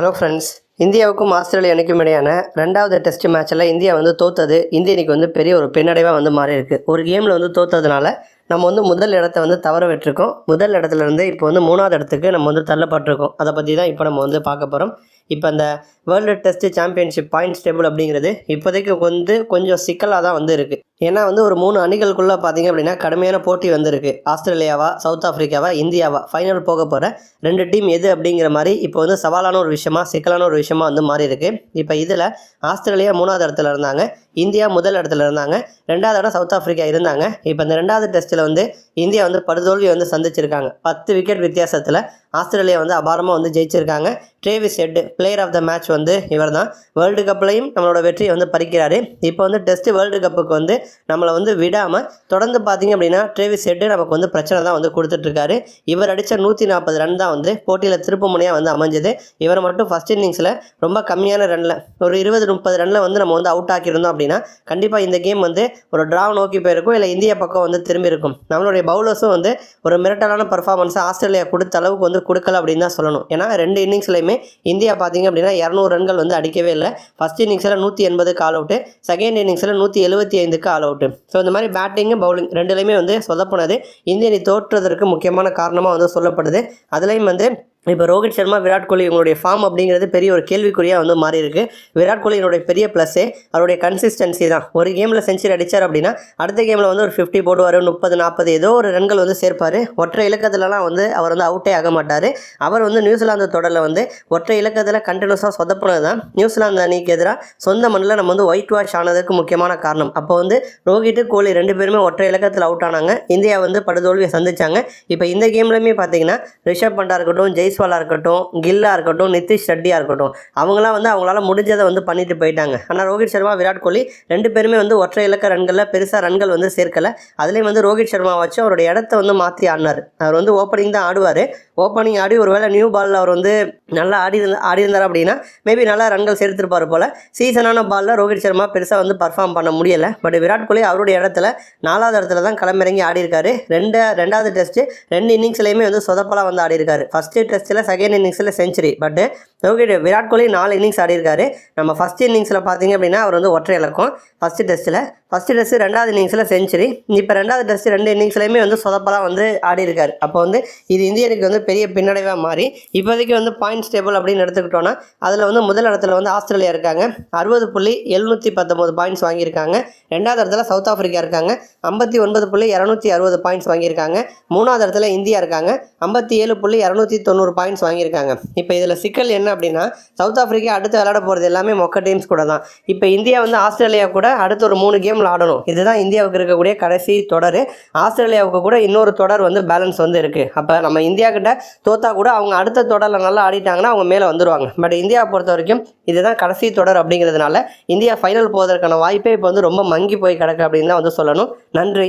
Hello friends இந்தியாவுக்கும் ஆஸ்திரேலியனுக்கும் இடையான ரெண்டாவது டெஸ்ட் மேட்ச்சில் இந்தியா வந்து தோத்தது. இந்திய அணிக்கு வந்து பெரிய ஒரு பின்னடைவாக வந்து மாறி இருக்குது ஒரு கேமில் வந்து தோத்ததுனால நம்ம வந்து முதல் இடத்த வந்து தவற விட்டுருக்கோம். முதல் இடத்துலேருந்து இப்போ வந்து மூணாவது இடத்துக்கு நம்ம வந்து தள்ளப்பட்டிருக்கோம். அதை பற்றி தான் இப்போ நம்ம வந்து பார்க்க போகிறோம் இப்போ அந்த world test championship points table அப்படிங்கிறது இப்போதைக்கு வந்து கொஞ்சம் சிக்கலாக தான் வந்து இருக்குது ஏன்னா வந்து ஒரு மூணு அணிகளுக்குள்ளே பார்த்தீங்க அப்படின்னா கடுமையான போட்டி வந்திருக்கு. ஆஸ்திரேலியாவா சவுத் ஆஃப்ரிக்காவா இந்தியாவா ஃபைனல் போக போகிற ரெண்டு டீம் எது அப்படிங்கிற மாதிரி இப்போ வந்து சவாலான ஒரு விஷயமா சிக்கலான ஒரு விஷயமா வந்து மாறி இருக்கு. இப்போ இதில் ஆஸ்திரேலியா மூணாவது இடத்துல இருந்தாங்க. இந்தியா முதல் இடத்துல இருந்தாங்க. ரெண்டாவது இடம் சவுத் ஆஃப்ரிக்கா இருந்தாங்க. இப்போ இந்த ரெண்டாவது டெஸ்ட்டில் வந்து இந்தியா வந்து படுதோல்வி வந்து சந்திச்சிருக்காங்க. பத்து விக்கெட் வித்தியாசத்தில் ஆஸ்திரேலியா வந்து அபாரமாக வந்து ஜெயிச்சிருக்காங்க. Travis Head player of the match வந்து இவர் தான் வேர்ல்டு கப்லையும் நம்மளோட வெற்றியை வந்து பறிக்கிறாரு. இப்போ வந்து டெஸ்ட் வேர்ல்டு கப்புக்கு வந்து நம்மளை வந்து விடாமல் தொடர்ந்து பார்த்தீங்க அப்படின்னா ட்ரேவிஸ் ஹெட் நமக்கு வந்து பிரச்சனை தான் வந்து கொடுத்துட்ருக்காரு. இவர் அடித்த நூற்றி நாற்பது ரன் தான் வந்து போட்டியில் திருப்பு முனையாக வந்து அமைஞ்சது. இவர் மட்டும் ஃபஸ்ட் இன்னிங்ஸில் ரொம்ப கம்மியான ரனில் ஒரு இருபது முப்பது ரனில் வந்து நம்ம வந்து அவுட் ஆக்கியிருந்தோம் அப்படின்னா கண்டிப்பாக இந்த கேம் வந்து ஒரு ட்ரா நோக்கி போயிருக்கும் இல்லை இந்தியா பக்கம் வந்து திரும்பி இருக்கும் நம்மளுடைய பவுலர்ஸும் வந்து ஒரு மிரட்டலான பர்ஃபார்மன்ஸை ஆஸ்திரேலியா கொடுத்த அளவுக்கு வந்து கொடுக்கல அப்படின்னு தான் சொல்லணும். ஏன்னா ரெண்டு இன்னிங்ஸ்லையுமே இந்தியா பார்த்தீங்க அப்படின்னா இரநூறு ரன்கள் வந்து அடிக்கவே இல்லை. ஃபஸ்ட் இன்னிங்ஸில் நூற்றி எண்பதுக்கு ஆல் அவுட்டு செகண்ட் இன்னிங்ஸில் நூற்றி எழுபத்தி ஐந்துக்கு ஆல் அவுட்டு ஸோ இந்த மாதிரி பேட்டிங்கு பவுலிங் ரெண்டுலேயுமே வந்து சொல்லப்போனது இந்திய அணி தோற்றுவதற்கு முக்கியமான காரணமாக வந்து சொல்லப்படுது. அதுலேயும் வந்து இப்போ ரோஹித் சர்மா விராட் கோலி இவங்களுடைய ஃபார்ம் அப்படிங்கிறது பெரிய ஒரு கேள்விக்குறியாக வந்து மாறி இருக்கு விராட் கோலியினுடைய பெரிய ப்ளஸ்ஸே அவருடைய கன்சிஸ்டன்சி தான். ஒரு கேமில் செஞ்சுரி அடித்தார் அப்படின்னா அடுத்த கேமில் வந்து ஒரு ஃபிஃப்டி போடுவார் முப்பது நாற்பது ஏதோ ஒரு ரன்கள் வந்து சேர்ப்பார். ஒற்றை இலக்கத்துலலாம் வந்து அவர் வந்து அவுட்டே ஆக மாட்டார். அவர் வந்து நியூசிலாந்து தொடரில் வந்து ஒற்றை இலக்கத்தில் கண்டினியூஸாக சொதப்பினது தான். நியூசிலாந்து அணிக்கு எதிராக சொந்த மண்ணில் நம்ம வந்து ஒயிட் வாஷ் ஆனதுக்கு முக்கியமான காரணம். அப்போ வந்து ரோஹித் கோலி ரெண்டு பேருமே ஒற்றை இலக்கத்தில் அவுட் ஆனாங்க. இந்தியா வந்து படுதோல்வியை சந்திச்சாங்க. இப்போ இந்த கேம்லையுமே பார்த்தீங்கன்னா ரிஷப் பண்டா இருக்கட்டும் ஜெய் ஜெய்ஸ்வாலாக இருக்கட்டும் கில்லா இருக்கட்டும் நிதிஷ் ரெட்டியாக இருக்கட்டும் அவங்களாம் வந்து அவங்களால முடிஞ்சதை வந்து பண்ணிட்டு போயிட்டாங்க. ஆனால் ரோஹித் சர்மா விராட் கோலி ரெண்டு பேருமே வந்து ஒற்றை இலக்க ரன்களில் பெருசாக ரன்கள் வந்து சேர்க்கலை. அதுலேயும் வந்து ரோஹித் சர்மா வச்சு அவருடைய இடத்த வந்து மாற்றி ஆடினார். அவர் வந்து ஓப்பனிங் தான் ஆடுவார். ஓப்பனிங் ஆடி ஒருவேளை நியூ பாலில் அவர் வந்து நல்லா ஆடி இருந்தா ஆடி இருந்தார் அப்படின்னா மேபி நல்லா ரன்கள் சேர்த்துருப்பார் போல். சீசனான பாலில் ரோஹித் சர்மா பெருசாக வந்து பர்ஃபார்ம் பண்ண முடியலை. பட் விராட் கோலி அவருடைய இடத்துல நாலாவது இடத்துல தான் களமிறங்கி ஆடிருக்காரு ரெண்டு ரெண்டாவது டெஸ்ட்டு ரெண்டு இன்னிங்ஸ்லையுமே வந்து சொதப்பலாக வந்து ஆடிருக்காரு ஃபஸ்ட்டு டெஸ்ட்டில் செகண்ட் இன்னிங்ஸில் செஞ்சுரி பட் ரோஹித் விராட் கோலி நாலு இன்னிங்ஸ் ஆடிருக்காரு நம்ம ஃபஸ்ட் இன்னிங்ஸில் பார்த்தீங்க அப்படின்னா அவர் வந்து ஒற்றை இலக்கம் ஃபஸ்ட்டு டெஸ்ட்டில் ஃபஸ்ட்டு டெஸ்ட்டு ரெண்டாவது இன்னிங்ஸில் செஞ்சுரி இப்போ ரெண்டாவது டெஸ்ட் ரெண்டு இன்னிங்ஸ்லையுமே வந்து சொதப்பலாக வந்து ஆடிருக்காரு அப்போ வந்து இது இந்தியனுக்கு வந்து பெரிய பின்னடைவாக மாறி இப்போதைக்கு வந்து பாயிண்ட்ஸ் டேபிள் அப்படின்னு எடுத்துக்கிட்டோன்னா அதில் வந்து முதல் இடத்துல வந்து ஆஸ்திரேலியா இருக்காங்க. அறுபது புள்ளி எழுநூற்றி பத்தொம்போது பாயிண்ட்ஸ் வாங்கியிருக்காங்க. ரெண்டாவது இடத்துல சவுத் ஆஃப்ரிக்கா இருக்காங்க. ஐம்பத்தி ஒன்பது புள்ளி இரநூத்தி அறுபது பாயிண்ட்ஸ் வாங்கியிருக்காங்க. மூணாவது இடத்துல இந்தியா இருக்காங்க. ஐம்பத்தி ஏழு புள்ளி இரநூத்தி தொண்ணூறு பாயிண்ட்ஸ் வாங்கியிருக்காங்க. இப்போ இதில் சிக்கல் என்ன அப்படின்னா சவுத் ஆஃப்ரிக்கா அடுத்து விளையாட போகிறது எல்லாமே மொக்க டீம்ஸ் கூட தான். இப்போ இந்தியா வந்து ஆஸ்திரேலியா கூட அடுத்து ஒரு மூணு கேமில் ஆடணும். இதுதான் இந்தியாவுக்கு இருக்கக்கூடிய கடைசி தொடர். ஆஸ்திரேலியாவுக்கு கூட இன்னொரு தொடர் வந்து பேலன்ஸ் வந்து இருக்குது அப்போ நம்ம இந்தியா கிட்ட தோத்தா கூட அவங்க அடுத்த தொடரில் நல்லா ஆடிட்டாங்கன்னா அவங்க மேலே வந்துடுவாங்க பட் இந்தியா பொறுத்த வரைக்கும் இதுதான் கடைசி தொடர் அப்படிங்கிறதுனால இந்தியா ஃபைனல் போவதற்கான வாய்ப்பே இப்போ வந்து ரொம்ப மங்கி போய் கிடக்கு அப்படின்னு தான் வந்து சொல்லணும். நன்றி.